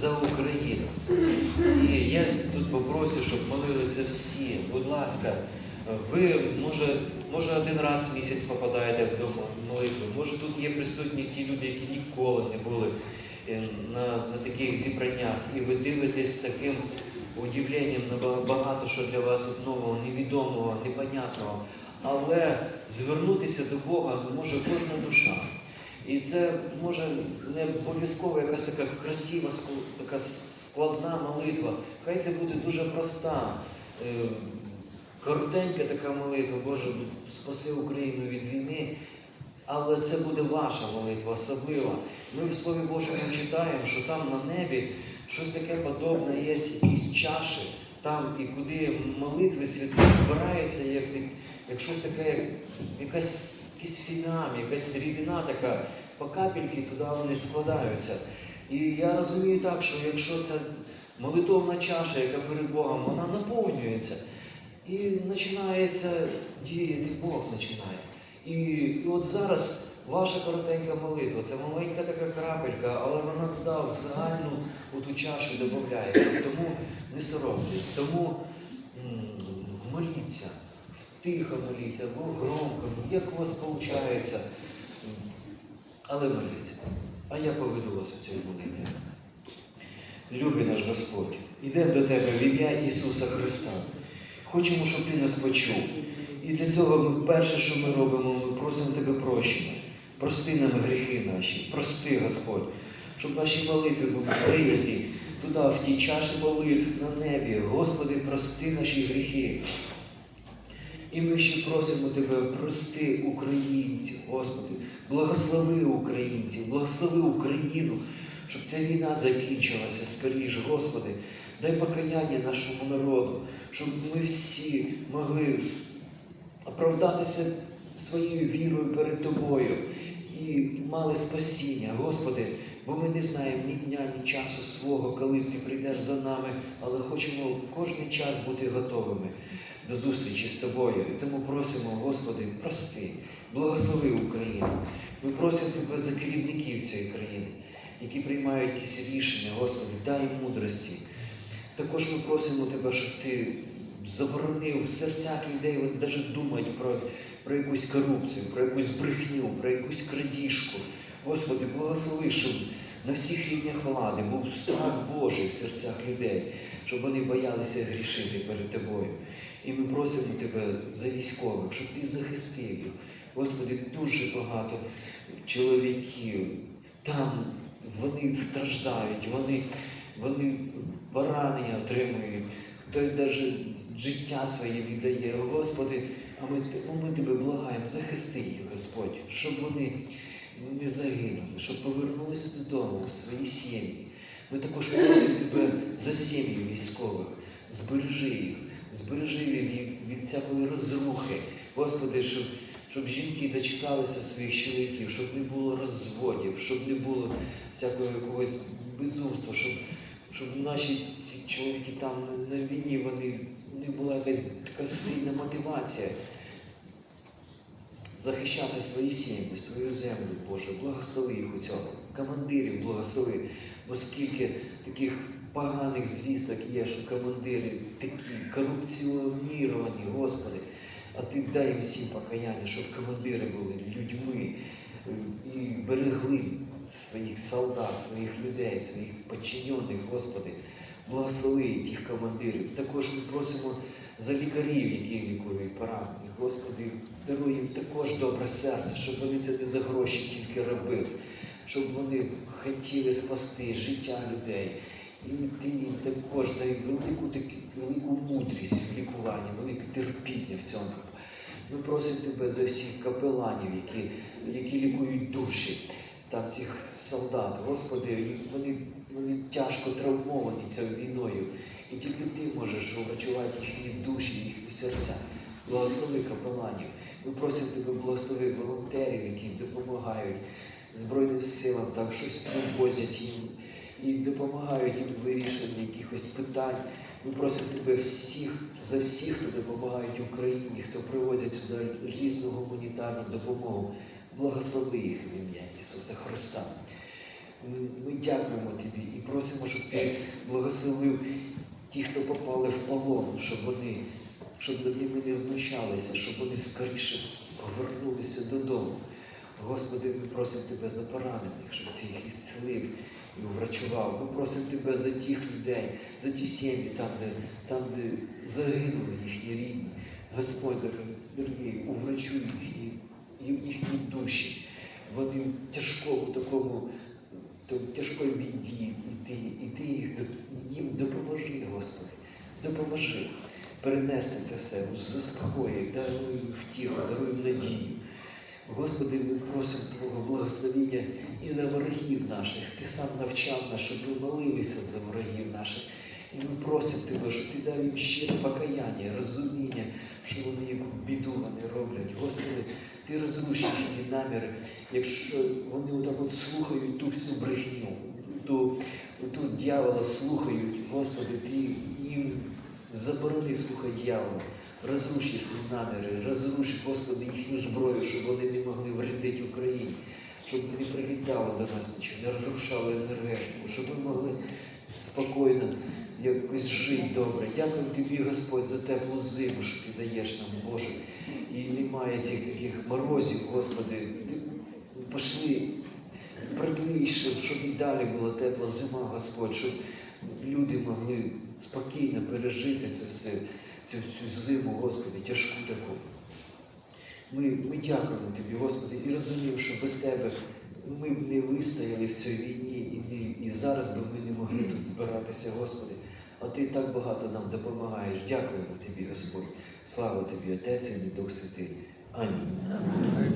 за Україну. І я тут попрошу, щоб молилися всі. Будь ласка, ви може, може один раз в місяць попадаєте в дом молитви. Може тут є присутні ті люди, які ніколи не були е, на, на таких зібраннях. І ви дивитесь таким удивленням на багато що для вас тут нового, невідомого, непонятного. Але звернутися до Бога може кожна душа. І це може не обов'язково якась така красива, така складна молитва. Хай це буде дуже проста, е, коротенька така молитва, Боже, спаси Україну від війни. Але це буде ваша молитва особлива. Ми в Слові Божому читаємо, що там на небі щось таке подобне, є якісь чаші, там і куди молитви святі збираються, як, як щось таке, як якась, якийсь фінам, якась рідина така, по капельки туди вони складаються. І я розумію так, що якщо це молитовна чаша, яка перед Богом, вона наповнюється, і починається діяти, Бог починає. І от зараз ваша коротенька молитва, це маленька така крапелька, але вона туди в загальну у ту чашу додається. Тому не соромтесь, тому моліться, тихо моліться, або громко, як у вас виходить. Але моліться. А я поведу вас у цій молитві. Любий наш Господь, йдемо до Тебе в ім'я Ісуса Христа. Хочемо, щоб Ти нас почув. І для цього ми перше, що ми робимо, ми просимо Тебе прощення. Прости нам гріхи наші, прости, Господь, щоб наші молитви були прийняті туди, в ті чаші молитв на небі. Господи, прости наші гріхи. І ми ще просимо Тебе, прости українців, Господи, благослови українців, благослови Україну, щоб ця війна закінчилася скоріш, Господи. Дай покаяння нашому народу, щоб ми всі могли оправдатися своєю вірою перед Тобою і мали спасіння, Господи, бо ми не знаємо ні дня, ні часу свого, коли Ти прийдеш за нами, але хочемо кожен час бути готовими до зустрічі з Тобою. І тому просимо, Господи, прости, благослови Україну. Ми просимо Тебе за керівників цієї країни, які приймають якісь рішення, Господи, дай мудрості. Також ми просимо Тебе, щоб Ти заборонив в серцях людей вони навіть думають про, про якусь корупцію, про якусь брехню, про якусь крадіжку. Господи, благослови, щоб на всіх рівнях влади був страх Божий в серцях людей, щоб вони боялися грішити перед Тобою. І ми просимо Тебе за військових, щоб Ти захистив їх. Господи, дуже багато чоловіків там вони страждають, вони, вони поранення отримують, хтось навіть життя своє віддає. Господи, а ми, ну, ми тебе благаємо, захисти їх, Господь, щоб вони не загинули, щоб повернулися додому в свої сім'ї. Ми також просимо тебе за сім'ї військових, збережи їх, збережи їх від, всякої розрухи. Господи, щоб, щоб жінки дочекалися своїх чоловіків, щоб не було розводів, щоб не було всякого якогось безумства, щоб, щоб наші ці чоловіки там на війні вони не була якась така сильна мотивація захищати свої сім'ї, свою землю, Боже, благослови їх у цьому. Командирів благослови, бо скільки таких поганих звісток є, що командири такі корупціоніровані, Господи, а ти дай їм всім покаяння, щоб командири були людьми е, і берегли своїх солдат, своїх людей, своїх подчинених, Господи. Благослови тих командирів. Також ми просимо за лікарів, які лікують поранених. Господи, даруй їм також добре серце, щоб вони це не за гроші тільки робили, щоб вони хотіли спасти життя людей. І ти їм також дай велику, таку, велику мудрість в лікуванні, велике терпіння в цьому. Ми просимо тебе за всіх капеланів, які, які лікують душі там цих солдат. Господи, вони, вони тяжко травмовані цією війною. І тільки ти можеш врачувати їхні душі, їхні серця. Благослови капеланів. Ми просимо тебе благослови волонтерів, які допомагають Збройним силам, так щось привозять їм і допомагають їм вирішенні якихось питань. Ми просимо тебе всіх, за всіх, хто допомагають Україні, хто привозять сюди різну гуманітарну допомогу. Благослови їх в ім'я Ісуса Христа. Ми дякуємо тобі і просимо, щоб ти благословив ті, хто попали в полон, щоб вони, щоб над ними не знущалися, щоб вони скоріше повернулися додому. Господи, ми просимо Тебе за поранених, щоб ти їх ісцелив і врачував. Ми просимо Тебе за тих людей, за ті сім'ї, там, де, там, де загинули їхні рідні. Господь, дорогий, уврачуй їхні, їхні душі. Вони в такому, тяжкої біді, і ти, і ти їх їм допоможи, Господи, допоможи перенести це все, заспокої, даруй втіху, даруй надію. Господи, ми просимо Твого благословіння і на ворогів наших. Ти сам навчав нас, щоб ми молилися за ворогів наших. І ми просимо Тебе, щоб Ти дав їм щире покаяння, розуміння, що вони яку біду вони роблять. Господи, Ти розрушиш їхні наміри, якщо вони отак от слухають ту всю брехню, ту, ту дьявола слухають, Господи, Ти їм заборони слухати дьявола. Розруш їхні наміри, розруш, Господи, їхню зброю, щоб вони не могли вредити Україні, щоб не прилітали до нас нічого, не розрушали енергетику, щоб ми могли спокійно якось жити добре. Дякую тобі, Господь, за теплу зиму, що ти даєш нам, Боже. І немає цих таких морозів, Господи. Пошли продли, щоб, щоб і далі була тепла зима, Господь, щоб люди могли спокійно пережити це все, цю, цю зиму, Господи, тяжку таку. Ми, ми дякуємо Тобі, Господи, і розуміємо, що без Тебе ми б не вистояли в цій війні, і, і зараз би ми не могли тут збиратися, Господи. А Ти так багато нам допомагаєш. Дякуємо Тобі, Господь. Слава Тобі, Отець і Дух Святий. Амінь.